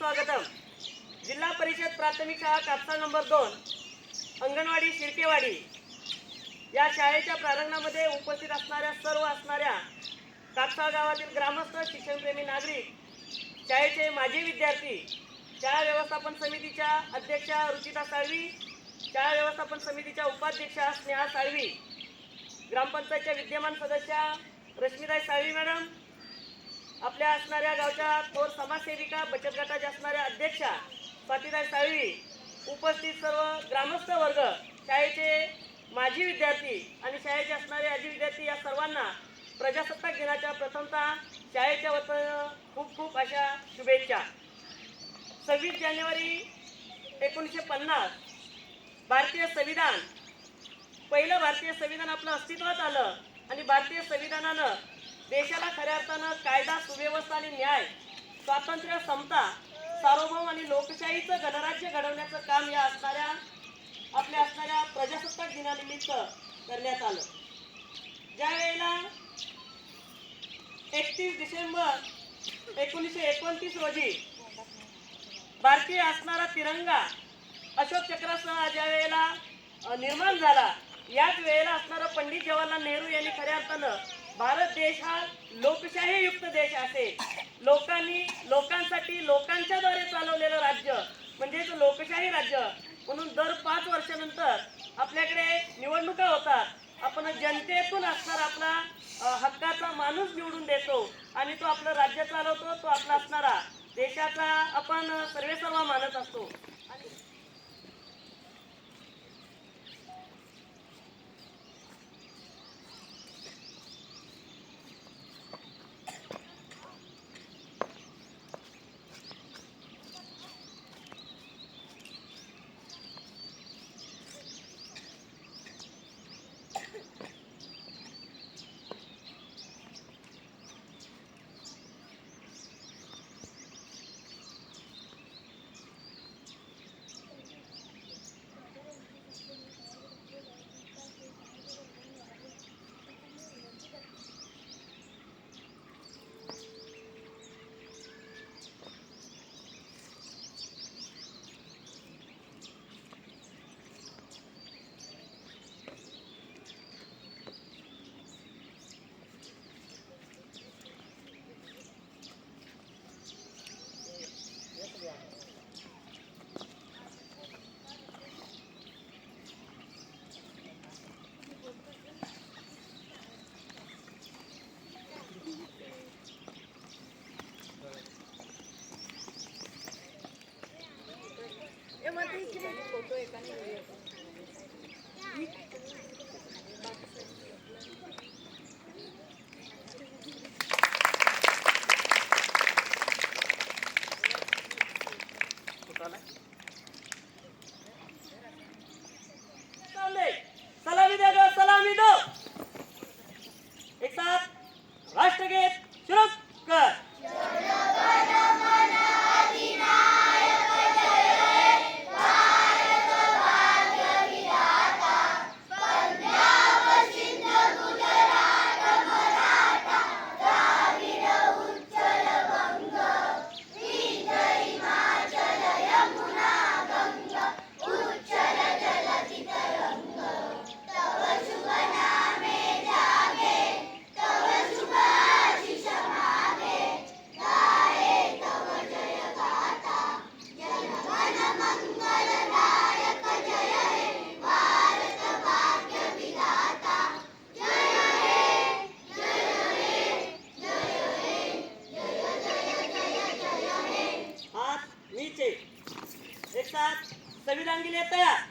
स्वागतम. जिल्हा परिषद प्राथमिक शाळा कापसा नंबर दोन अंगणवाडी शिर्केवाडी. या शाळेच्या प्रारंभामध्ये उपस्थित असणाऱ्या सर्व असणाऱ्या कापसा गावातील ग्रामस्थ शिक्षणप्रेमी नागरिक शाळेचे माजी विद्यार्थी शाळा व्यवस्थापन समितीच्या अध्यक्षा रुचिता साळवी शाळा व्यवस्थापन समितीच्या उपाध्यक्षा स्नेहा साळवी ग्रामपंचायतच्या विद्यमान सदस्या रश्मीताई साळवी मॅडम आपल्या असणाऱ्या गावच्या थोर समाजसेविका बचत गटाच्या असणाऱ्या अध्यक्षा स्वातीताई साळवी उपस्थित सर्व ग्रामस्थ वर्ग शाळेचे माजी विद्यार्थी आणि शाळेचे असणारे आजी विद्यार्थी या सर्वांना प्रजासत्ताक दिनाच्या प्रथमतः शाळेच्या वतीनं खूप खूप अशा शुभेच्छा. सव्वीस जानेवारी एकोणीसशे पन्नास भारतीय संविधान पहिलं भारतीय संविधान आपलं अस्तित्वात आलं आणि भारतीय संविधानानं देशाला खऱ्या अर्थानं कायदा सुव्यवस्था आणि न्याय स्वातंत्र्य समता सार्वभौम आणि लोकशाहीचं गणराज्य घडवण्याचं काम या असणाऱ्या आपल्या असणाऱ्या प्रजासत्ताक दिनानिमित्त करण्यात आलं. ज्या वेळेला एकतीस डिसेंबर एकोणीसशे एकोणतीस रोजी भारतीय असणारा तिरंगा अशोक चक्रासह ज्या वेळेला निर्माण झाला याच वेळेला असणारा पंडित जवाहरलाल नेहरू यांनी खऱ्या अर्थानं भारत देश हा लोकशाही युक्त देश असेल लोकांनी लोकांसाठी लोकांच्याद्वारे चालवलेलं राज्य म्हणजेच लोकशाही राज्य. म्हणून दर पाच वर्षानंतर आपल्याकडे निवडणुका होतात. आपण जनतेतून असणार आपला हक्काचा माणूस निवडून देतो आणि तो आपलं राज्य चालवतो तो आपला असणारा. देशाचा आपण सर्वेसर्वा मानत असतो. आणि चाललंय. संविधान